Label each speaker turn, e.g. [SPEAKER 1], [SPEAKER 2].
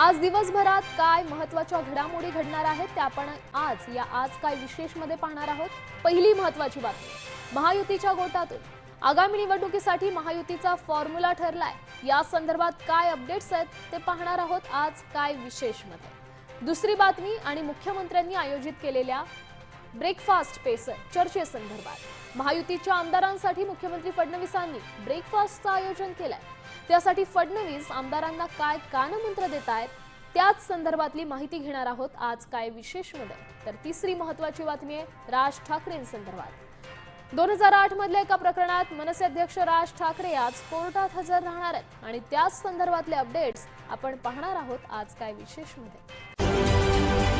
[SPEAKER 1] आज दिवसभरात काय महत्त्वाच्या घडामोडी घडणार आहेत त्या आपण आज या आज काय विशेषमध्ये पाहणार आहोत. पहिली महत्वाची बातमी महायुतीच्या गोटातून. आगामी निवडणुकीसाठी महायुतीचा फॉर्म्युला ठरलाय. या संदर्भात काय अपडेट्स आहेत ते पाहणार आहोत आज काय विशेषमध्ये दुसरी बातमी आणि मुख्यमंत्र्यांनी आयोजित केलेल्या ब्रेकफास्ट पेसर चर्चेसंदर्भात. महायुतीच्या आमदारांसाठी मुख्यमंत्री फडणवीसांनी ब्रेकफास्टचं आयोजन केलंय. त्यासाठी फडणवीस आमदारांना काय कानमंत्र देत आहेत त्याच संदर्भातली माहिती घेणार आहोत आज काय विशेषमध्ये. तर तिसरी महत्वाची बातमी आहे राज ठाकरेंसंदर्भात दोन हजार आठ मधल्या एका प्रकरणात मनसे अध्यक्ष राज ठाकरे आज कोर्टात हजर राहणार आहेत आणि त्याच संदर्भातले अपडेट्स आपण पाहणार आहोत आज काय विशेषमध्ये.